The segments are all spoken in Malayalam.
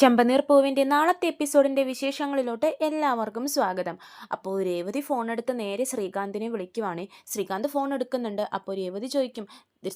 ചെമ്പനീർ പൂവിന്റെ നാളത്തെ എപ്പിസോഡിന്റെ വിശേഷങ്ങളിലോട്ട് എല്ലാവർക്കും സ്വാഗതം. അപ്പോൾ രേവതി ഫോൺ എടുത്ത് നേരെ ശ്രീകാന്തിനെ വിളിക്കുവാണ്. ശ്രീകാന്ത് ഫോൺ എടുക്കുന്നുണ്ട്. അപ്പോൾ രേവതി ചോദിക്കും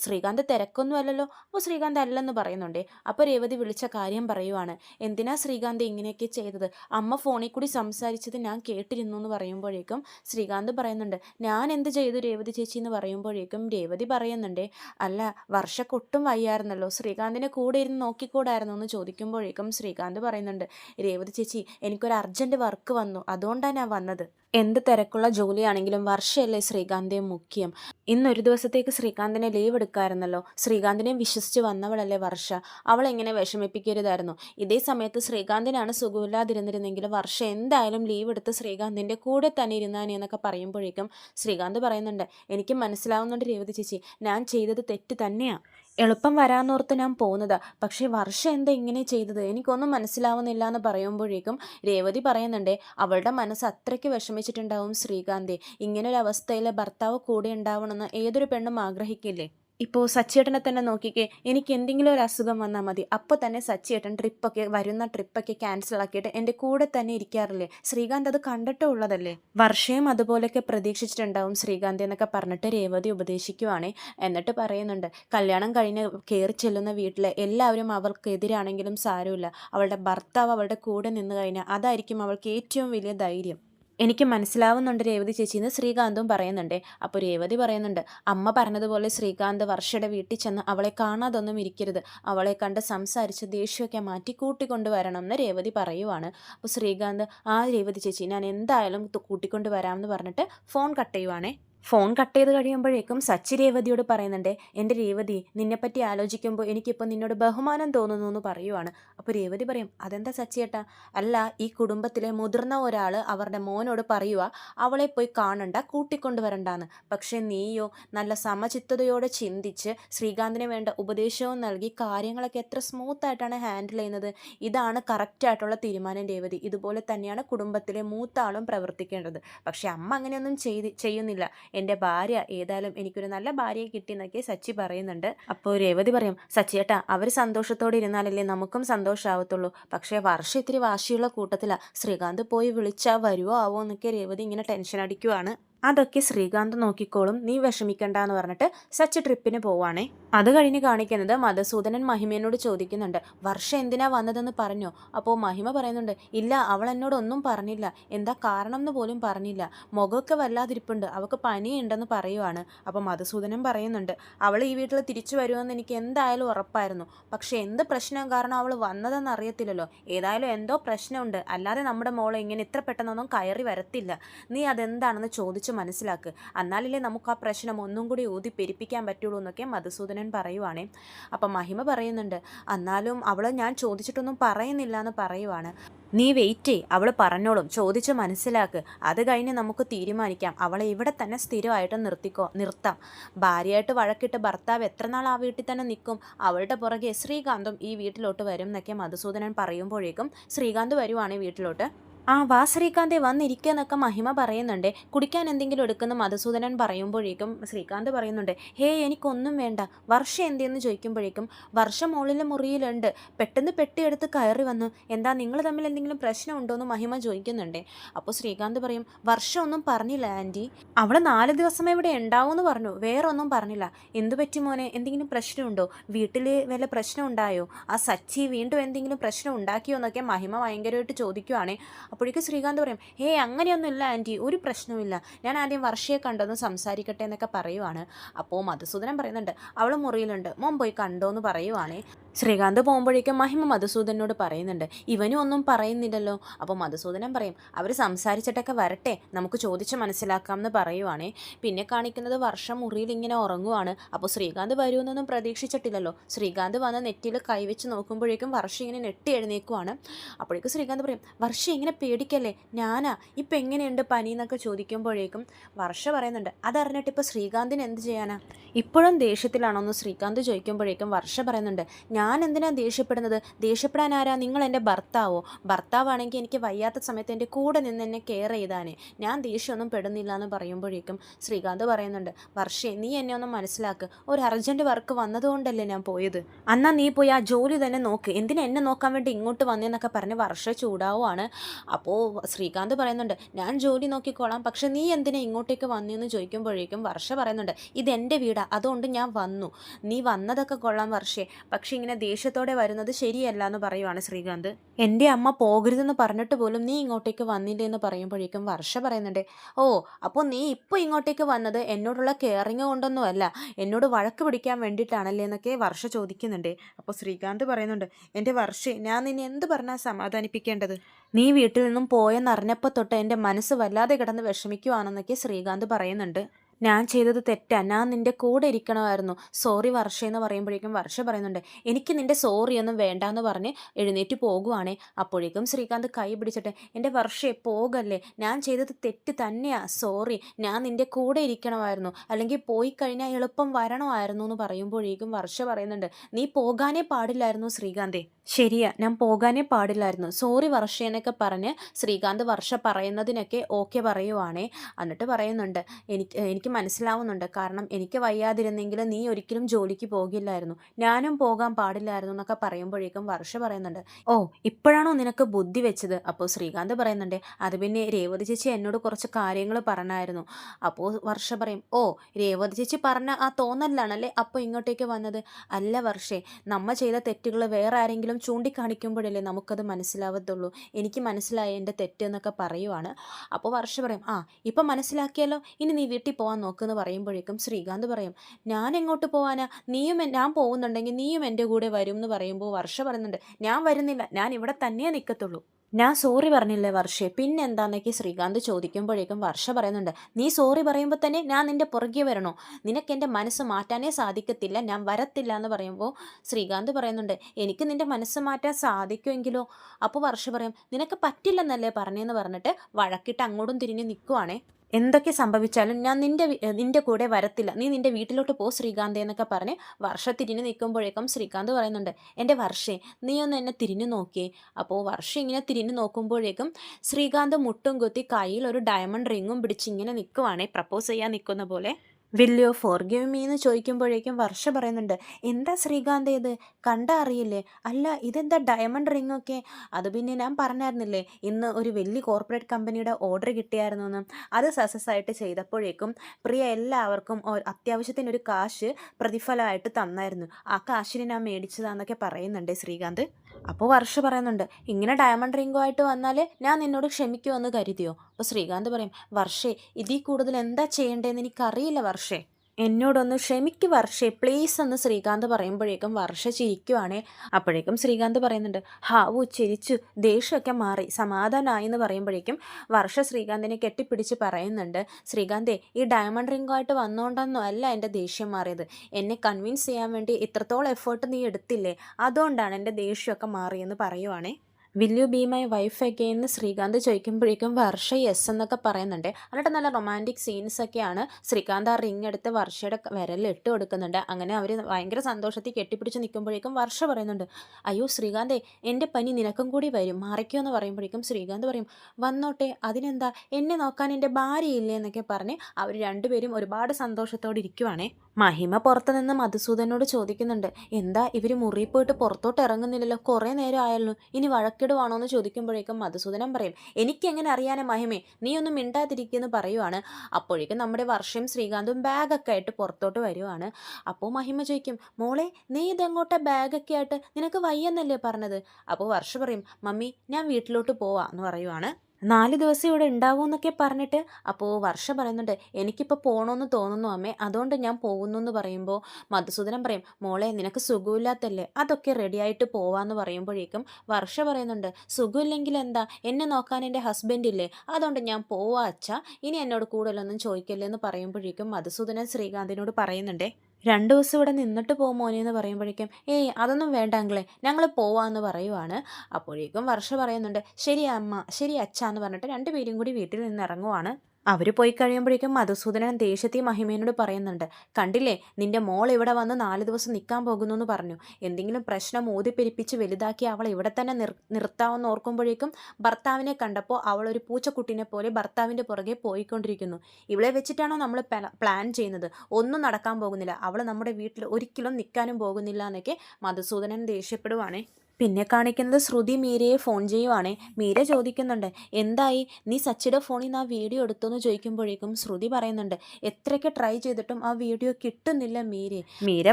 ശ്രീകാന്ത് തിരക്കൊന്നും അല്ലല്ലോ? അപ്പോൾ ശ്രീകാന്ത് അല്ലെന്ന് പറയുന്നുണ്ട്. അപ്പോൾ രേവതി വിളിച്ച കാര്യം പറയുവാണ്. എന്തിനാ ശ്രീകാന്ത് ഇങ്ങനെയൊക്കെ ചെയ്തത്? അമ്മ ഫോണിൽ കൂടി സംസാരിച്ചത് ഞാൻ കേട്ടിരുന്നു എന്ന് പറയുമ്പോഴേക്കും ശ്രീകാന്ത് പറയുന്നുണ്ട് ഞാൻ എന്ത് ചെയ്തു രേവതി ചേച്ചി? എന്ന് പറയുമ്പോഴേക്കും രേവതി പറയുന്നുണ്ട് അല്ല വർഷക്കൊട്ടും വയ്യായിരുന്നല്ലോ. ശ്രീകാന്തിനെ കൂടെ ഇരുന്ന് നോക്കിക്കൂടായിരുന്നു? എന്ന് ചോദിക്കുമ്പോഴേക്കും ശ്രീകാന്ത് പറയുന്നുണ്ട് രേവതി ചേച്ചി എനിക്കൊരു അർജന്റ് വർക്ക് വന്നു അതുകൊണ്ടാണ് ഞാൻ വന്നത്. എന്ത് തിരക്കുള്ള ജോലിയാണെങ്കിലും വർഷയല്ലേ ശ്രീകാന്തിനെ മുഖ്യം. ഇന്നൊരു ദിവസത്തേക്ക് ശ്രീകാന്തിനെ ലീവ് എടുക്കാമായിരുന്നല്ലോ ശ്രീകാന്തിനെ വിശ്വസിച്ച് വന്നവളല്ലേ വർഷ. അവൾ അവളെങ്ങനെ വിഷമിപ്പിക്കരുതായിരുന്നു? ഇതേ സമയത്ത് ശ്രീകാന്തിനാണ് സുഖമില്ലാതിരുന്നിരുന്നെങ്കിൽ വർഷ എന്തായാലും ലീവ് എടുത്ത് ശ്രീകാന്തിന്റെ കൂടെ തന്നെ ഇരുന്നാനേ എന്നൊക്കെ പറയുമ്പോഴേക്കും ശ്രീകാന്ത് പറയുന്നുണ്ട് എനിക്ക് മനസ്സിലാവുന്നുണ്ട് രേവതി ചേച്ചി ഞാൻ ചെയ്തത് തെറ്റ് തന്നെയാണ് എളുപ്പം വരാന്നോർത്ത് ഞാൻ പോകുന്നത് പക്ഷേ വർഷം എന്താ ഇങ്ങനെ ചെയ്തത്? എനിക്കൊന്നും മനസ്സിലാവുന്നില്ല എന്ന് പറയുമ്പോഴേക്കും രേവതി പറയുന്നുണ്ട് അവളുടെ മനസ്സ് അത്രയ്ക്ക് വിഷമിച്ചിട്ടുണ്ടാവും ശ്രീകാന്തി. ഇങ്ങനൊരവസ്ഥയിൽ ഭർത്താവ് കൂടെ ഉണ്ടാവണമെന്ന് ഏതൊരു പെണ്ണും ആഗ്രഹിക്കില്ലേ? ഇപ്പോൾ സച്ചിയേട്ടനെ തന്നെ നോക്കിക്കേ എനിക്ക് എന്തെങ്കിലും ഒരു അസുഖം വന്നാൽ മതി. അപ്പോൾ തന്നെ സച്ചിയേട്ടൻ ട്രിപ്പൊക്കെ വരുന്ന ട്രിപ്പൊക്കെ ക്യാൻസൽ ആക്കിയിട്ട് എന്റെ കൂടെ തന്നെ ഇരിക്കാറില്ലേ? ശ്രീകാന്ത് അത് കണ്ടിട്ടേ ഉള്ളതല്ലേ? വർഷയും അതുപോലെയൊക്കെ പ്രതീക്ഷിച്ചിട്ടുണ്ടാവും ശ്രീകാന്ത് എന്നൊക്കെ പറഞ്ഞിട്ട് രേവതി ഉപദേശിക്കുവാണേ. എന്നിട്ട് പറയുന്നുണ്ട് കല്യാണം കഴിഞ്ഞ് കയറി ചെല്ലുന്ന വീട്ടിലെ എല്ലാവരും അവൾക്കെതിരാണെങ്കിലും സാരമില്ല. അവളുടെ ഭർത്താവ് അവളുടെ കൂടെ നിന്ന് കഴിഞ്ഞാൽ അതായിരിക്കും അവൾക്ക് ഏറ്റവും വലിയ ധൈര്യം. എനിക്ക് മനസ്സിലാവുന്നുണ്ട് രേവതി ചേച്ചി എന്ന് ശ്രീകാന്തും പറയുന്നുണ്ട്. അപ്പോൾ രേവതി പറയുന്നുണ്ട് അമ്മ പറഞ്ഞതുപോലെ ശ്രീകാന്ത് വർഷയുടെ വീട്ടിൽ ചെന്ന് അവളെ കാണാതൊന്നും ഇരിക്കരുത്. അവളെ കണ്ട് സംസാരിച്ച് ദേഷ്യമൊക്കെ മാറ്റി കൂട്ടിക്കൊണ്ടുവരണം എന്ന് രേവതി പറയുവാണ്. അപ്പോൾ ശ്രീകാന്ത് ആ രേവതി ചേച്ചി ഞാൻ എന്തായാലും കൂട്ടിക്കൊണ്ടുവരാമെന്ന് പറഞ്ഞിട്ട് ഫോൺ കട്ട് ചെയ്യുവാണേ. ഫോൺ കട്ട് ചെയ്ത് കഴിയുമ്പോഴേക്കും സച്ചി രേവതിയോട് പറയുന്നുണ്ട് എന്റെ രേവതി നിന്നെപ്പറ്റി ആലോചിക്കുമ്പോൾ എനിക്കിപ്പോൾ നിന്നോട് ബഹുമാനം തോന്നുന്നു എന്ന് പറയുവാണ്. അപ്പോൾ രേവതി പറയും അതെന്താ സച്ചിയേട്ടാ അല്ല ഈ കുടുംബത്തിലെ മുതിർന്ന ഒരാൾ അവരുടെ മോനോട് പറയുക അവളെ പോയി കാണണ്ട കൂട്ടിക്കൊണ്ടുവരണ്ടാന്ന് പക്ഷേ നീയോ നല്ല സമചിത്തതയോടെ ചിന്തിച്ച് ശ്രീകാന്തിന് വേണ്ട ഉപദേശവും നൽകി കാര്യങ്ങളൊക്കെ എത്ര സ്മൂത്തായിട്ടാണ് ഹാൻഡിൽ ചെയ്യുന്നത്. ഇതാണ് കറക്റ്റായിട്ടുള്ള തീരുമാനം രേവതി. ഇതുപോലെ തന്നെയാണ് കുടുംബത്തിലെ മൂത്ത ആളും പ്രവർത്തിക്കേണ്ടത്. പക്ഷേ അമ്മ അങ്ങനെയൊന്നും ചെയ്ത് ചെയ്യുന്നില്ല. എന്റെ ഭാര്യ ഏതായാലും എനിക്കൊരു നല്ല ഭാര്യയെ കിട്ടിയെന്നൊക്കെ സച്ചി പറയുന്നുണ്ട്. അപ്പോൾ രേവതി പറയും സച്ചിയേട്ടാ അവർ സന്തോഷത്തോടെ ഇരുന്നാലല്ലേ നമുക്കും സന്തോഷമാവത്തുള്ളൂ പക്ഷേ വർഷം ഇത്തിരി വാശിയുള്ള കൂട്ടത്തിലാണ് ശ്രീകാന്ത് പോയി വിളിച്ചാൽ വരുമോ ആവോ എന്നൊക്കെ രേവതി ഇങ്ങനെ ടെൻഷൻ അടിക്കുവാണ്. അതൊക്കെ ശ്രീകാന്ത് നോക്കിക്കോളും. നീ വിഷമിക്കണ്ട എന്ന് പറഞ്ഞിട്ട് സച്ച് ട്രിപ്പിന് പോവാണേ. അത് കഴിഞ്ഞ് കാണിക്കുന്നത് മധുസൂദനൻ മഹിമയോട് ചോദിക്കുന്നുണ്ട്. വർഷം എന്തിനാ വന്നതെന്ന് പറഞ്ഞോ? അപ്പോൾ മഹിമ പറയുന്നുണ്ട് ഇല്ല അവൾ എന്നോടൊന്നും പറഞ്ഞില്ല. എന്താ കാരണം എന്ന് പോലും പറഞ്ഞില്ല. മുഖമൊക്കെ വല്ലാതിരിപ്പുണ്ട്. അവൾക്ക് പനിയുണ്ടെന്ന് പറയുവാണ്. അപ്പോൾ മധുസൂദനൻ പറയുന്നുണ്ട് അവൾ ഈ വീട്ടിൽ തിരിച്ചു വരുമെന്ന് എനിക്ക് എന്തായാലും ഉറപ്പായിരുന്നു. പക്ഷേ എന്ത് പ്രശ്നം കാരണം അവൾ വന്നതെന്ന് അറിയത്തില്ലല്ലോ. ഏതായാലും എന്തോ പ്രശ്നമുണ്ട്. അല്ലാതെ നമ്മുടെ മോളെ ഇങ്ങനെ ഇത്ര പെട്ടെന്നൊന്നും കയറി വരത്തില്ല. നീ അതെന്താണെന്ന് ചോദിച്ച് മനസ്സിലാക്ക്. എന്നാലല്ലേ നമുക്ക് ആ പ്രശ്നം ഒന്നും കൂടി ഊതി പെരിപ്പിക്കാൻ പറ്റുള്ളൂ എന്നൊക്കെ മധുസൂദനൻ പറയുവാണേ. അപ്പം മഹിമ പറയുന്നുണ്ട് എന്നാലും അവൾ ഞാൻ ചോദിച്ചിട്ടൊന്നും പറയുന്നില്ല എന്ന് പറയുവാണ്. നീ വെയിറ്റ് ചെയ് അവൾ പറഞ്ഞോളും. ചോദിച്ച് മനസ്സിലാക്ക്. അത് കഴിഞ്ഞ് നമുക്ക് തീരുമാനിക്കാം. അവളെ ഇവിടെ തന്നെ സ്ഥിരമായിട്ട് നിർത്തിക്കോ നിർത്താം. ഭാര്യയായിട്ട് വഴക്കിട്ട് ഭർത്താവ് എത്ര നാൾ ആ വീട്ടിൽ തന്നെ നിൽക്കും? അവളുടെ പുറകെ ശ്രീകാന്തും ഈ വീട്ടിലോട്ട് വരും എന്നൊക്കെ മധുസൂദനൻ പറയുമ്പോഴേക്കും ശ്രീകാന്ത് വരുവാണ് വീട്ടിലോട്ട്. ആ വാ ശ്രീകാന്തെ വന്നിരിക്കുക എന്നൊക്കെ മഹിമ പറയുന്നുണ്ട്. കുടിക്കാൻ എന്തെങ്കിലും എടുക്കുന്ന മധുസൂദനൻ പറയുമ്പോഴേക്കും ശ്രീകാന്ത് പറയുന്നുണ്ട് ഹേ എനിക്കൊന്നും വേണ്ട. വർഷം എന്തെന്ന് ചോദിക്കുമ്പോഴേക്കും വർഷം മുകളിലെ മുറിയിലുണ്ട്. പെട്ടെന്ന് പെട്ടിയെടുത്ത് കയറി വന്നു. എന്താ നിങ്ങൾ തമ്മിൽ എന്തെങ്കിലും പ്രശ്നമുണ്ടോ എന്ന് മഹിമ ചോദിക്കുന്നുണ്ട്. അപ്പോൾ ശ്രീകാന്ത് പറയും വർഷമൊന്നും പറഞ്ഞില്ല ആന്റി. അവൾ നാല് ദിവസം ഇവിടെ ഉണ്ടാവും എന്ന് പറഞ്ഞു. വേറെ ഒന്നും പറഞ്ഞില്ല. എന്തു പറ്റി മോനെ? എന്തെങ്കിലും പ്രശ്നമുണ്ടോ? വീട്ടിൽ വല്ല പ്രശ്നം ഉണ്ടായോ ആ സച്ചി വീണ്ടും എന്തെങ്കിലും പ്രശ്നം ഉണ്ടാക്കിയോ എന്നൊക്കെ മഹിമ ഭയങ്കരമായിട്ട് ചോദിക്കുവാണേ. അപ്പോഴേക്കും ശ്രീകാന്ത് പറയും ഹേ അങ്ങനെയൊന്നുമില്ല ആന്റി ഒരു പ്രശ്നവുമില്ല. ഞാൻ ആദ്യം വർഷയെ കണ്ടൊന്ന് സംസാരിക്കട്ടെ എന്നൊക്കെ പറയുവാണ്. അപ്പോൾ മധുസൂദനൻ പറയുന്നുണ്ട് അവൾ മുറിയിലുണ്ട്. മോൻ പോയി കണ്ടോ എന്ന് പറയുവാണേ. ശ്രീകാന്ത് പോകുമ്പോഴേക്കും മഹിമ മധുസൂദനോട് പറയുന്നുണ്ട് ഇവനും ഒന്നും പറയുന്നില്ലല്ലോ. അപ്പോൾ മധുസൂദനൻ പറയും അവർ സംസാരിച്ചിട്ടൊക്കെ വരട്ടെ. നമുക്ക് ചോദിച്ച് മനസ്സിലാക്കാം എന്ന് പറയുവാണേ. പിന്നെ കാണിക്കുന്നത് വർഷം മുറിയിൽ ഇങ്ങനെ ഉറങ്ങുവാണ്. അപ്പോൾ ശ്രീകാന്ത് വരുമെന്നൊന്നും പ്രതീക്ഷിച്ചിട്ടില്ലല്ലോ. ശ്രീകാന്ത് വന്ന് നെറ്റിയിൽ കൈവച്ച് നോക്കുമ്പോഴേക്കും വർഷം ഇങ്ങനെ നെട്ടി എഴുന്നേക്കുവാണ്. അപ്പോഴേക്കും ശ്രീകാന്ത് പറയും വർഷം ഇങ്ങനെ പേടിക്കല്ലേ? ഞാനാ ഇപ്പം എങ്ങനെയുണ്ട് പനി എന്നൊക്കെ ചോദിക്കുമ്പോഴേക്കും വർഷ പറയുന്നുണ്ട്. അതറിഞ്ഞിട്ട് ഇപ്പോൾ ശ്രീകാന്തിന് എന്ത് ചെയ്യാനാ? ഇപ്പോഴും ദേഷ്യത്തിലാണോന്ന് ശ്രീകാന്ത് ചോദിക്കുമ്പോഴേക്കും വർഷ പറയുന്നുണ്ട്. ഞാൻ എന്തിനാ ദേഷ്യപ്പെടുന്നത്? ദേഷ്യപ്പെടാൻ ആരാ? നിങ്ങൾ എന്റെ ഭർത്താവോ? ഭർത്താവാണെങ്കിൽ എനിക്ക് വയ്യാത്ത സമയത്ത് എന്റെ കൂടെ നിന്ന് എന്നെ കെയർ ചെയ്താനേ. ഞാൻ ദേഷ്യമൊന്നും പെടുന്നില്ല എന്ന് പറയുമ്പോഴേക്കും ശ്രീകാന്ത് പറയുന്നുണ്ട് വർഷേ നീ എന്നെ ഒന്ന് മനസ്സിലാക്ക്. ഒരു അർജന്റ് വർക്ക് വന്നതുകൊണ്ടല്ലേ ഞാൻ പോയത്. അന്നാ നീ പോയി ആ ജോലി തന്നെ നോക്ക്. എന്തിനാ എന്നെ നോക്കാൻ വേണ്ടി ഇങ്ങോട്ട് വന്നേന്നൊക്കെ പറഞ്ഞ് വർഷ ചൂടാവുകയാണ് അപ്പോൾ ശ്രീകാന്ത് പറയുന്നുണ്ട് ഞാൻ ജോലി നോക്കിക്കോളാം പക്ഷെ നീ എന്തിനാ ഇങ്ങോട്ടേക്ക് വന്നതെന്ന് ചോദിക്കുമ്പോഴേക്കും വർഷ പറയുന്നുണ്ട് ഇതെന്റെ വീടാ അതുകൊണ്ട് ഞാൻ വന്നു. നീ വന്നതൊക്കെ കൊള്ളാം വർഷേ പക്ഷെ ഇങ്ങനെ ദേഷ്യത്തോടെ വരുന്നത് ശരിയല്ല എന്ന് പറയുവാണ് ശ്രീകാന്ത്. എന്റെ അമ്മ പോകരുതെന്ന് പറഞ്ഞിട്ട് പോലും നീ ഇങ്ങോട്ടേക്ക് വന്നില്ലേ എന്ന് പറയുമ്പോഴേക്കും വർഷ പറയുന്നുണ്ട് ഓ അപ്പോൾ നീ ഇപ്പോൾ ഇങ്ങോട്ടേക്ക് വന്നത് എന്നോടുള്ള കെയറിങ് കൊണ്ടൊന്നുമല്ല എന്നോട് വഴക്ക് പിടിക്കാൻ വേണ്ടിയിട്ടാണല്ലേ എന്നൊക്കെ വർഷ ചോദിക്കുന്നുണ്ട്. അപ്പോൾ ശ്രീകാന്ത് പറയുന്നുണ്ട് എന്റെ വർഷേ ഞാൻ നിന്നെ എന്ത് പറഞ്ഞാൽ സമാധാനിപ്പിക്കേണ്ടത്? നീ വീട്ടിൽ നിന്നും പോയെന്നറിഞ്ഞപ്പോൾ തൊട്ട് എന്റെ മനസ്സ് വല്ലാതെ കിടന്ന് വിഷമിക്കുവാണെന്നൊക്കെ ശ്രീകാന്ത് പറയുന്നുണ്ട്. ഞാൻ ചെയ്തത് തെറ്റാ. ഞാൻ നിന്റെ കൂടെ ഇരിക്കണമായിരുന്നു. സോറി വർഷ എന്ന് പറയുമ്പോഴേക്കും വർഷ പറയുന്നുണ്ട്. എനിക്ക് നിന്റെ സോറി ഒന്നും വേണ്ട എന്ന് പറഞ്ഞ് എഴുന്നേറ്റ് പോകുവാണേ. അപ്പോഴേക്കും ശ്രീകാന്ത് കൈ പിടിച്ചിട്ട് എന്റെ വർഷേ പോകല്ലേ. ഞാൻ ചെയ്തത് തെറ്റ് തന്നെയാ. സോറി ഞാൻ നിന്റെ കൂടെ ഇരിക്കണമായിരുന്നു. അല്ലെങ്കിൽ പോയി കഴിഞ്ഞാൽ എളുപ്പം വരണമായിരുന്നു എന്ന് പറയുമ്പോഴേക്കും വർഷ പറയുന്നുണ്ട് നീ പോകാനേ പാടില്ലായിരുന്നു ശ്രീകാന്തേ. ശരിയാ. ഞാൻ പോകാനേ പാടില്ലായിരുന്നു. സോറി വർഷ എന്നൊക്കെ പറഞ്ഞ് ശ്രീകാന്ത് വർഷ പറയുന്നതിനൊക്കെ ഓക്കെ പറയുവാണേ. എന്നിട്ട് പറയുന്നുണ്ട് എനിക്ക് എനിക്ക് മനസ്സിലാവുന്നുണ്ട്. കാരണം എനിക്ക് വയ്യാതിരുന്നെങ്കിൽ നീ ഒരിക്കലും ജോലിക്ക് പോകില്ലായിരുന്നു. ഞാനും പോകാൻ പാടില്ലായിരുന്നു എന്നൊക്കെ പറയുമ്പോഴേക്കും വർഷ പറയുന്നുണ്ട് ഓ ഇപ്പോഴാണോ നിനക്ക് ബുദ്ധി വെച്ചത്? അപ്പോൾ ശ്രീകാന്ത് പറയുന്നുണ്ട് അത് പിന്നെ രേവതി ചേച്ചി എന്നോട് കുറച്ച് കാര്യങ്ങൾ പറഞ്ഞായിരുന്നു. അപ്പോൾ വർഷ പറയും ഓ രേവതി ചേച്ചി പറഞ്ഞ ആ തോന്നലിലാണല്ലേ അപ്പോൾ ഇങ്ങോട്ടേക്ക് വന്നത്? അല്ല വർഷേ നമ്മ ചെയ്ത തെറ്റുകൾ വേറെ ആരെങ്കിലും ചൂണ്ടിക്കാണിക്കുമ്പോഴല്ലേ നമുക്കത് മനസ്സിലാവത്തുള്ളൂ. എനിക്ക് മനസ്സിലായ എന്റെ തെറ്റ് എന്നൊക്കെ പറയുവാണ്. അപ്പോൾ വർഷ പറയും ആ ഇപ്പം മനസ്സിലാക്കിയാലോ ഇനി നീ വീട്ടിൽ പോകാൻ നോക്കുമെന്ന് പറയുമ്പോഴേക്കും ശ്രീകാന്ത് പറയും ഞാൻ എങ്ങോട്ട് പോകാനാ നീയും ഞാൻ പോകുന്നുണ്ടെങ്കിൽ നീയും എന്റെ കൂടെ വരും എന്ന് പറയുമ്പോൾ വർഷ പറയുന്നുണ്ട് ഞാൻ വരുന്നില്ല ഞാൻ ഇവിടെ തന്നെയേ നിൽക്കത്തുള്ളൂ ഞാൻ സോറി പറഞ്ഞില്ലേ വർഷേ പിന്നെന്താന്നൊക്കെ ശ്രീകാന്ത് ചോദിക്കുമ്പോഴേക്കും വർഷ പറയുന്നുണ്ട് നീ സോറി പറയുമ്പോൾ തന്നെ ഞാൻ നിന്റെ പുറകെ വരണോ? നിനക്ക് എന്റെ മനസ്സ് മാറ്റാനേ സാധിക്കത്തില്ല ഞാൻ വരത്തില്ല എന്ന് പറയുമ്പോൾ ശ്രീകാന്ത് പറയുന്നുണ്ട് എനിക്ക് നിന്റെ മനസ്സ് മാറ്റാൻ സാധിക്കുമെങ്കിലോ? അപ്പോൾ വർഷ പറയും നിനക്ക് പറ്റില്ലെന്നല്ലേ പറഞ്ഞതെന്ന് പറഞ്ഞിട്ട് വഴക്കിട്ട് അങ്ങോട്ടും തിരിഞ്ഞ് നിൽക്കുവാണേ എന്തൊക്കെ സംഭവിച്ചാലും ഞാൻ നിന്റെ നിന്റെ കൂടെ വരത്തില്ല. നീ നിന്റെ വീട്ടിലോട്ട് പോ ശ്രീകാന്ത് എന്നൊക്കെ പറഞ്ഞ് വർഷ തിരിഞ്ഞ് നിൽക്കുമ്പോഴേക്കും ശ്രീകാന്ത് പറയുന്നുണ്ട് എന്റെ വർഷേ നീ ഒന്ന് എന്നെ തിരിഞ്ഞു നോക്കിയേ. അപ്പോൾ വർഷം ഇങ്ങനെ തിരിഞ്ഞു നോക്കുമ്പോഴേക്കും ശ്രീകാന്ത് മുട്ടും കുത്തി കയ്യിൽ ഒരു ഡയമണ്ട് റിങ്ങും പിടിച്ച് ഇങ്ങനെ നിൽക്കുവാണേ പ്രപ്പോസ് ചെയ്യാൻ നിൽക്കുന്ന പോലെ. വില്യോ ഫോർഗീവ് മീ എന്ന് ചോദിക്കുമ്പോഴേക്കും വർഷ പറയുന്നുണ്ട് എന്താ ശ്രീകാന്ത് ഇത്? കണ്ട അറിയില്ലേ? അല്ല ഇതെന്താ ഡയമണ്ട് റിംഗ് ഒക്കെ അത് പിന്നെ ഞാൻ പറഞ്ഞായിരുന്നില്ലേ ഇന്ന് ഒരു വലിയ കോർപ്പറേറ്റ് കമ്പനിയുടെ ഓർഡർ കിട്ടിയായിരുന്നു എന്ന് അത് സക്സസ് ആയിട്ട് ചെയ്തപ്പോഴേക്കും പ്രിയ എല്ലാവർക്കും അത്യാവശ്യത്തിന് ഒരു കാശ് പ്രതിഫലമായിട്ട് തന്നായിരുന്നു. ആ കാശിന് ഞാൻ മേടിച്ചതാന്നൊക്കെ പറയുന്നുണ്ട് ശ്രീകാന്ത്. അപ്പോൾ വർഷ പറയുന്നുണ്ട് ഇങ്ങനെ ഡയമണ്ട് റിംഗുമായിട്ട് വന്നാൽ ഞാൻ നിന്നോട് ക്ഷമിക്കുമെന്ന് കരുതിയോ? അപ്പോൾ ശ്രീകാന്ത് പറയും വർഷേ ഇതിൽ കൂടുതൽ എന്താ ചെയ്യേണ്ടതെന്ന് എനിക്കറിയില്ല വർഷേ. എന്നോടൊന്ന് ക്ഷമിക്ക് വർഷേ പ്ലീസ് എന്ന് ശ്രീകാന്ത് പറയുമ്പോഴേക്കും വർഷ ചിരിക്കുവാണേ. അപ്പോഴേക്കും ശ്രീകാന്ത് പറയുന്നുണ്ട് ഹാവു ചിരിച്ചു ദേഷ്യമൊക്കെ മാറി സമാധാനമായി എന്ന് പറയുമ്പോഴേക്കും വർഷ ശ്രീകാന്തിനെ കെട്ടിപ്പിടിച്ച് പറയുന്നുണ്ട് ശ്രീകാന്തേ ഈ ഡയമണ്ട് റിംഗുമായിട്ട് വന്നുകൊണ്ടൊന്നും അല്ല എന്റെ ദേഷ്യം മാറിയത്. എന്നെ കൺവിൻസ് ചെയ്യാൻ വേണ്ടി ഇത്രത്തോളം എഫേർട്ട് നീ എടുത്തില്ലേ? അതുകൊണ്ടാണ് എന്റെ ദേഷ്യമൊക്കെ മാറിയെന്ന് പറയുവാണേ. Will you be my wife ഒക്കെ എന്ന് ശ്രീകാന്ത് ചോദിക്കുമ്പോഴേക്കും വർഷ യെസ് എന്നൊക്കെ പറയുന്നുണ്ട്. എന്നിട്ട് നല്ല റൊമാന്റിക് സീൻസ് ഒക്കെയാണ്. ശ്രീകാന്ത് ആ റിങ് എടുത്ത് വർഷയുടെ വിരലിൽ ഇട്ട് കൊടുക്കുന്നുണ്ട്. അങ്ങനെ അവർ ഭയങ്കര സന്തോഷത്തിൽ കെട്ടിപ്പിടിച്ച് നിൽക്കുമ്പോഴേക്കും വർഷ പറയുന്നുണ്ട് അയ്യോ ശ്രീകാന്തേ എന്റെ പനി നിനക്കും കൂടി വരും. മാറിക്കോ എന്ന് പറയുമ്പോഴേക്കും ശ്രീകാന്ത് പറയും വന്നോട്ടെ അതിനെന്താ? എന്നെ നോക്കാൻ എന്റെ ഭാര്യയില്ലേ എന്നൊക്കെ പറഞ്ഞ് അവർ രണ്ടുപേരും ഒരുപാട് സന്തോഷത്തോടെ ഇരിക്കുവാണേ. മഹിമ പുറത്ത് നിന്ന് മധുസൂദനോട് ചോദിക്കുന്നുണ്ട് എന്താ? ഇവർ മുറിയിൽ പോയിട്ട് പുറത്തോട്ട് ഇറങ്ങുന്നില്ലല്ലോ. കുറേ നേരം ആയല്ലോ. ഇനി വഴക്കിടുവാണോ എന്ന് ചോദിക്കുമ്പോഴേക്കും മധുസൂദനൻ പറയും എനിക്കെങ്ങനെ അറിയാനേ മഹിമേ? നീ ഒന്നും മിണ്ടാതിരിക്കുമെന്ന് പറയുവാണ്. അപ്പോഴേക്കും നമ്മുടെ വർഷയും ശ്രീകാന്തും ബാഗൊക്കെ ആയിട്ട് പുറത്തോട്ട് വരുവാണ്. അപ്പോൾ മഹിമ ചോദിക്കും മോളെ നീ ഇതെങ്ങോട്ടാ ബാഗൊക്കെ ആയിട്ട്? നിനക്ക് വയ്യെന്നല്ലേ പറഞ്ഞത്? അപ്പോൾ വർഷ പറയും മമ്മി ഞാൻ വീട്ടിലോട്ട് പോവാ എന്ന് പറയുവാണ്. നാല് ദിവസം ഇവിടെ ഉണ്ടാവും എന്നൊക്കെ പറഞ്ഞിട്ട് അപ്പോൾ വർഷ പറയുന്നുണ്ട് എനിക്കിപ്പോൾ പോകണമെന്ന് തോന്നുന്നു അമ്മേ അതുകൊണ്ട് ഞാൻ പോകുന്നു എന്ന് പറയുമ്പോൾ മധുസൂദനം പറയും മോളെ നിനക്ക് സുഖമില്ലാത്തല്ലേ? അതൊക്കെ റെഡിയായിട്ട് പോവാന്ന് പറയുമ്പോഴേക്കും വർഷ പറയുന്നുണ്ട് സുഖമില്ലെങ്കിൽ എന്താ? എന്നെ നോക്കാൻ എന്റെ ഹസ്ബൻഡ് ഇല്ലേ? അതുകൊണ്ട് ഞാൻ പോവാ അച്ഛാ. ഇനി എന്നോട് കൂടുതലൊന്നും ചോദിക്കല്ലേ എന്ന് പറയുമ്പോഴേക്കും മധുസൂദനൻ ശ്രീകാന്തിനോട് പറയുന്നുണ്ടേ രണ്ട് ദിവസം ഇവിടെ നിന്നിട്ട് പോകുമോനെ എന്ന് പറയുമ്പോഴേക്കും ഏയ് അതൊന്നും വേണ്ട അങ്കിളെ ഞങ്ങൾ പോവാന്ന് പറയുവാണ്. അപ്പോഴേക്കും വർഷ പറയുന്നുണ്ട് ശരി അമ്മ ശരി അച്ഛ എന്ന് പറഞ്ഞിട്ട് രണ്ടുപേരും കൂടി വീട്ടിൽ നിന്ന് ഇറങ്ങുവാണ്. അവർ പോയി കഴിയുമ്പോഴേക്കും മധുസൂദനൻ ദേഷ്യത്തിൽ മഹിമേനോട് പറയുന്നുണ്ട്. കണ്ടില്ലേ നിന്റെ മോൾ ഇവിടെ വന്ന് നാല് ദിവസം നിൽക്കാൻ പോകുന്നു എന്ന് പറഞ്ഞു. എന്തെങ്കിലും പ്രശ്നം ഊതിപ്പെരിപ്പിച്ച് വലുതാക്കി അവൾ ഇവിടെ തന്നെ നിർ നിർത്താമെന്ന് ഓർക്കുമ്പോഴേക്കും ഭർത്താവിനെ കണ്ടപ്പോൾ അവൾ ഒരു പൂച്ചക്കുട്ടിനെ പോലെ ഭർത്താവിന്റെ പുറകെ പോയിക്കൊണ്ടിരിക്കുന്നു. ഇവളെ വെച്ചിട്ടാണോ നമ്മൾ പ്ലാൻ ചെയ്യുന്നത്? ഒന്നും നടക്കാൻ പോകുന്നില്ല. അവൾ നമ്മുടെ വീട്ടിൽ ഒരിക്കലും നിൽക്കാനും പോകുന്നില്ല എന്നൊക്കെ മധുസൂദനൻ ദേഷ്യപ്പെടുവാണേ. പിന്നെ കാണിക്കുന്നത് ശ്രുതി മീരയെ ഫോൺ ചെയ്യുവാണേ. മീര ചോദിക്കുന്നുണ്ട് എന്തായി? നീ സച്ചിയുടെ ഫോണിൽ നിന്ന് ആ വീഡിയോ എടുത്തു എന്ന് ചോദിക്കുമ്പോഴേക്കും ശ്രുതി പറയുന്നുണ്ട് എത്രയൊക്കെ ട്രൈ ചെയ്തിട്ടും ആ വീഡിയോ കിട്ടുന്നില്ല മീര. മീര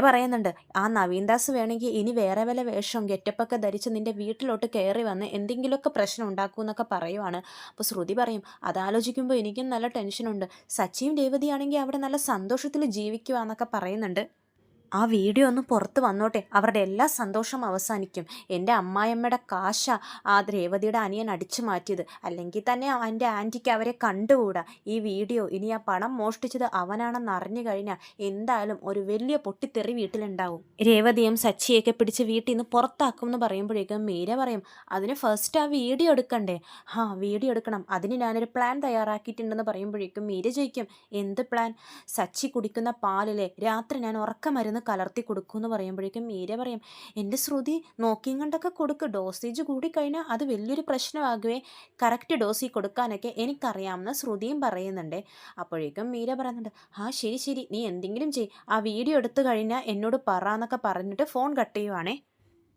പറയുന്നുണ്ട് ആ നവീൻദാസ് വേണമെങ്കിൽ ഇനി വേറെ വല്ല വേഷം ഗെറ്റപ്പൊക്കെ ധരിച്ച് നിന്റെ വീട്ടിലോട്ട് കയറി വന്ന് എന്തെങ്കിലുമൊക്കെ പ്രശ്നം ഉണ്ടാക്കൂ എന്നൊക്കെ പറയുവാണ്. അപ്പോൾ ശ്രുതി പറയും അതാലോചിക്കുമ്പോൾ എനിക്കും നല്ല ടെൻഷനുണ്ട് സച്ചിയും രേവതിയാണെങ്കിൽ അവിടെ നല്ല സന്തോഷത്തിൽ ജീവിക്കുക എന്നൊക്കെ പറയുന്നുണ്ട്. ആ വീഡിയോ ഒന്ന് പുറത്ത് വന്നോട്ടെ. അവരുടെ എല്ലാ സന്തോഷം അവസാനിക്കും. എന്റെ അമ്മായിയമ്മയുടെ കാശ ആ രേവതിയുടെ അനിയൻ അടിച്ചു മാറ്റിയത്. അല്ലെങ്കിൽ തന്നെ എന്റെ ആന്റിക്ക് അവരെ കണ്ടുകൂടാ. ഈ വീഡിയോ ഇനി ആ പണം മോഷ്ടിച്ചത് അവനാണെന്ന് അറിഞ്ഞു കഴിഞ്ഞാൽ എന്തായാലും ഒരു വലിയ പൊട്ടിത്തെറി വീട്ടിലുണ്ടാവും. രേവതിയും സച്ചിയൊക്കെ പിടിച്ച് വീട്ടിൽ നിന്ന് പുറത്താക്കും എന്ന് പറയുമ്പോഴേക്കും മീര പറയും അതിന് ഫസ്റ്റ് ആ വീഡിയോ എടുക്കണ്ടേ? ആ വീഡിയോ എടുക്കണം. അതിന് ഞാനൊരു പ്ലാൻ തയ്യാറാക്കിയിട്ടുണ്ടെന്ന് പറയുമ്പോഴേക്കും മീര ചോദിക്കും എന്ത് പ്ലാൻ സച്ചി കുടിക്കുന്ന പാലിലെ രാത്രി ഞാൻ ഉറക്കമരുന്ന് കലർത്തി കൊടുക്കുമെന്ന് പറയുമ്പോഴേക്കും മീര പറയും എന്റെ ശ്രുതി നോക്കിയും കണ്ടൊക്കെ കൊടുക്ക്. ഡോസേജ് കൂടി കഴിഞ്ഞാൽ അത് വലിയൊരു പ്രശ്നമാകുവേ. കറക്റ്റ് ഡോസിൽ കൊടുക്കാനൊക്കെ എനിക്കറിയാമെന്ന് ശ്രുതിയും പറയുന്നുണ്ട്. അപ്പോഴേക്കും മീര പറയുന്നുണ്ട് ആ ശരി ശരി. നീ എന്തെങ്കിലും ചെയ്. ആ വീഡിയോ എടുത്തു കഴിഞ്ഞാൽ എന്നോട് പറ എന്നൊക്കെ പറഞ്ഞിട്ട് ഫോൺ കട്ട് ചെയ്യുവാണേ.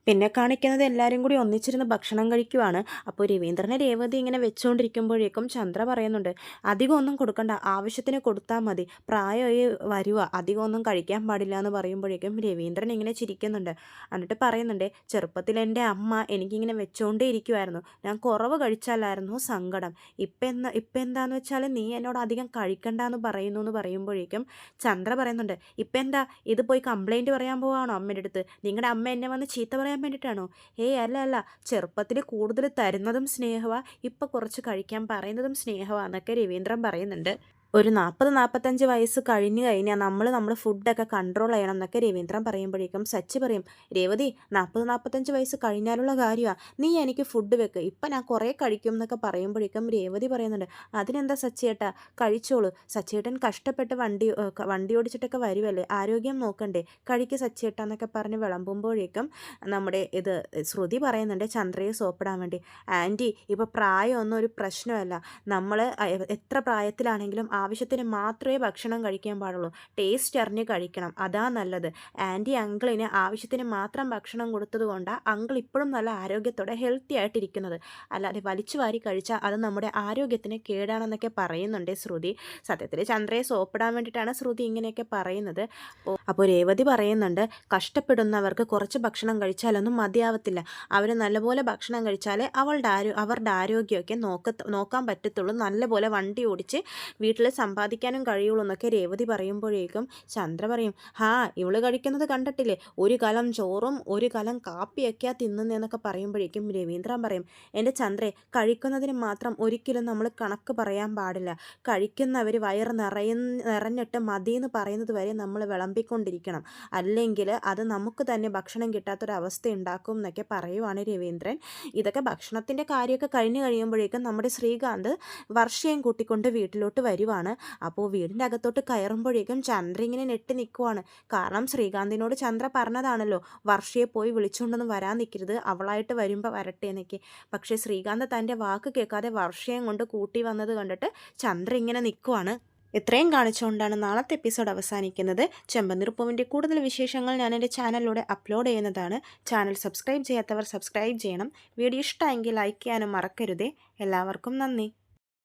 പിന്നെ കാണിക്കുന്നത് എല്ലാവരും കൂടി ഒന്നിച്ചിരുന്ന് ഭക്ഷണം കഴിക്കുവാണ്. അപ്പോൾ രവീന്ദ്രനെ രേവതി ഇങ്ങനെ വെച്ചുകൊണ്ടിരിക്കുമ്പോഴേക്കും ചന്ദ്ര പറയുന്നുണ്ട് അധികം ഒന്നും കൊടുക്കണ്ട ആവശ്യത്തിന് കൊടുത്താൽ മതി. പ്രായമായി വരുക അധികം ഒന്നും കഴിക്കാൻ പാടില്ല എന്ന് പറയുമ്പോഴേക്കും രവീന്ദ്രൻ ഇങ്ങനെ ചിരിക്കുന്നുണ്ട്. എന്നിട്ട് പറയുന്നുണ്ട് ചെറുപ്പത്തിൽ എന്റെ അമ്മ എനിക്കിങ്ങനെ വെച്ചുകൊണ്ടേ ഇരിക്കുമായിരുന്നു ഞാൻ കുറവ് കഴിച്ചാലായിരുന്നു സങ്കടം. ഇപ്പം എന്താ ഇപ്പം എന്താന്ന് വെച്ചാൽ നീ എന്നോട് അധികം കഴിക്കണ്ട എന്ന് പറയുന്നു എന്ന് പറയുമ്പോഴേക്കും ചന്ദ്ര പറയുന്നുണ്ട് ഇപ്പം എന്താ ഇത് പോയി കംപ്ലൈന്റ് പറയാൻ പോവാണോ അമ്മയുടെ അടുത്ത്? നിങ്ങളുടെ അമ്മ എന്നെ വന്ന് ചീത്ത വേണ്ടിയിട്ടാണോ ഏയ് അല്ല അല്ല. ചെറുപ്പത്തിൽ കൂടുതൽ തരുന്നതും സ്നേഹമാണ് ഇപ്പം കുറച്ച് കഴിക്കാൻ പറയുന്നതും സ്നേഹമാണെന്നൊക്കെ രവീന്ദ്രൻ പറയുന്നുണ്ട്. ഒരു നാൽപ്പത് നാൽപ്പത്തഞ്ച് വയസ്സ് കഴിഞ്ഞു കഴിഞ്ഞാൽ നമ്മൾ നമ്മുടെ ഫുഡൊക്കെ കൺട്രോൾ ചെയ്യണം എന്നൊക്കെ രവീന്ദ്രൻ പറയുമ്പോഴേക്കും സച്ചി പറയും രേവതി നാൽപ്പത് നാൽപ്പത്തഞ്ച് വയസ്സ് കഴിഞ്ഞാലുള്ള കാര്യമാണ് നീ എനിക്ക് ഫുഡ് വെക്ക്. ഇപ്പം ഞാൻ കുറേ കഴിക്കും എന്നൊക്കെ പറയുമ്പോഴേക്കും രേവതി പറയുന്നുണ്ട് അതിനെന്താ സച്ചിയേട്ടാ? കഴിച്ചോളൂ. സച്ചിയേട്ടൻ കഷ്ടപ്പെട്ട് വണ്ടി വണ്ടി ഓടിച്ചിട്ടൊക്കെ വരുമല്ലേ ആരോഗ്യം നോക്കണ്ടേ? കഴിക്ക് സച്ചിയേട്ടാ എന്നൊക്കെ പറഞ്ഞ് വിളമ്പുമ്പോഴേക്കും നമ്മുടെ ഇത് ശ്രുതി പറയുന്നുണ്ട് ചന്ദ്രയെ സോപ്പിടാൻ വേണ്ടി. ആന്റി ഇപ്പോൾ പ്രായമൊന്നും ഒരു പ്രശ്നമല്ല. നമ്മൾ എത്ര പ്രായത്തിലാണെങ്കിലും ആവശ്യത്തിന് മാത്രമേ ഭക്ഷണം കഴിക്കാൻ പാടുള്ളൂ. ടേസ്റ്റ് അറിഞ്ഞ് കഴിക്കണം. അതാ നല്ലത്. ആന്റി അങ്കിളിന് ആവശ്യത്തിന് മാത്രം ഭക്ഷണം കൊടുത്തത് കൊണ്ടാണ് അങ്കിൾ ഇപ്പോഴും നല്ല ആരോഗ്യത്തോടെ ഹെൽത്തി ആയിട്ടിരിക്കുന്നത്. അല്ലാതെ വലിച്ചു വാരി കഴിച്ചാൽ അത് നമ്മുടെ ആരോഗ്യത്തിന് കേടാണെന്നൊക്കെ പറയുന്നുണ്ട് ശ്രുതി. സത്യത്തിൽ ചന്ദ്രയെ സോപ്പിടാൻ വേണ്ടിയിട്ടാണ് ശ്രുതി ഇങ്ങനെയൊക്കെ പറയുന്നത്. അപ്പോൾ രേവതി പറയുന്നുണ്ട് കഷ്ടപ്പെടുന്നവർക്ക് കുറച്ച് ഭക്ഷണം കഴിച്ചാലൊന്നും മതിയാവത്തില്ല. അവർ നല്ലപോലെ ഭക്ഷണം കഴിച്ചാലേ അവളുടെ ആരോ അവരുടെ ആരോഗ്യമൊക്കെ നോക്ക നോക്കാൻ പറ്റത്തുള്ളൂ. നല്ലപോലെ വണ്ടി ഓടിച്ച് വീട്ടിൽ സമ്പാദിക്കാനും കഴിയുള്ളൂ എന്നൊക്കെ രേവതി പറയുമ്പോഴേക്കും ചന്ദ്ര പറയും ഹാ ഇവൾ കഴിക്കുന്നത് കണ്ടിട്ടില്ലേ? ഒരു കലം ചോറും ഒരു കലം കാപ്പിയൊക്കെ തിന്നുന്നതെന്നൊക്കെ പറയുമ്പോഴേക്കും രവീന്ദ്രൻ പറയും എന്റെ ചന്ദ്രെ കഴിക്കുന്നതിന് മാത്രം ഒരിക്കലും നമ്മൾ കണക്ക് പറയാൻ പാടില്ല. കഴിക്കുന്നവർ വയറ് നിറയ നിറഞ്ഞിട്ട് മതിയെന്ന് പറയുന്നത് വരെ നമ്മൾ വിളമ്പിക്കൊണ്ടിരിക്കണം. അല്ലെങ്കിൽ അത് നമുക്ക് തന്നെ ഭക്ഷണം കിട്ടാത്തൊരവസ്ഥ ഉണ്ടാക്കും എന്നൊക്കെ പറയുവാണ് രവീന്ദ്രൻ. ഇതൊക്കെ ഭക്ഷണത്തിന്റെ കാര്യമൊക്കെ കഴിഞ്ഞ് കഴിയുമ്പോഴേക്കും നമ്മുടെ ശ്രീകാന്ത് വർഷയും കൂട്ടിക്കൊണ്ട് വീട്ടിലോട്ട് വരുവാണ്. അപ്പോൾ വീടിന്റെ അകത്തോട്ട് കയറുമ്പോഴേക്കും ചന്ദ്ര ഇങ്ങനെ നെട്ടി നിൽക്കുവാണ് കാരണം ശ്രീകാന്തിനോട് ചന്ദ്ര പറഞ്ഞതാണല്ലോ വർഷയെ പോയി വിളിച്ചുകൊണ്ടൊന്നും വരാൻ നിൽക്കരുത് അവളായിട്ട് വരുമ്പോൾ വരട്ടെ എന്നൊക്കെ. പക്ഷേ ശ്രീകാന്ത് തന്റെ വാക്ക് കേൾക്കാതെ വർഷയും കൊണ്ട് കൂട്ടി വന്നത് കണ്ടിട്ട് ചന്ദ്ര ഇങ്ങനെ നിൽക്കുവാണ് ഇത്രയും കാണിച്ചുകൊണ്ടാണ് നാളത്തെ എപ്പിസോഡ് അവസാനിക്കുന്നത്. ചെമ്പനീർപ്പൂവിന്റെ കൂടുതൽ വിശേഷങ്ങൾ ഞാൻ എന്റെ ചാനലിലൂടെ അപ്ലോഡ് ചെയ്യുന്നതാണ്. ചാനൽ സബ്സ്ക്രൈബ് ചെയ്യാത്തവർ സബ്സ്ക്രൈബ് ചെയ്യണം. വീഡിയോ ഇഷ്ടമെങ്കിൽ ലൈക്ക് ചെയ്യാനും മറക്കരുതേ. എല്ലാവർക്കും നന്ദി.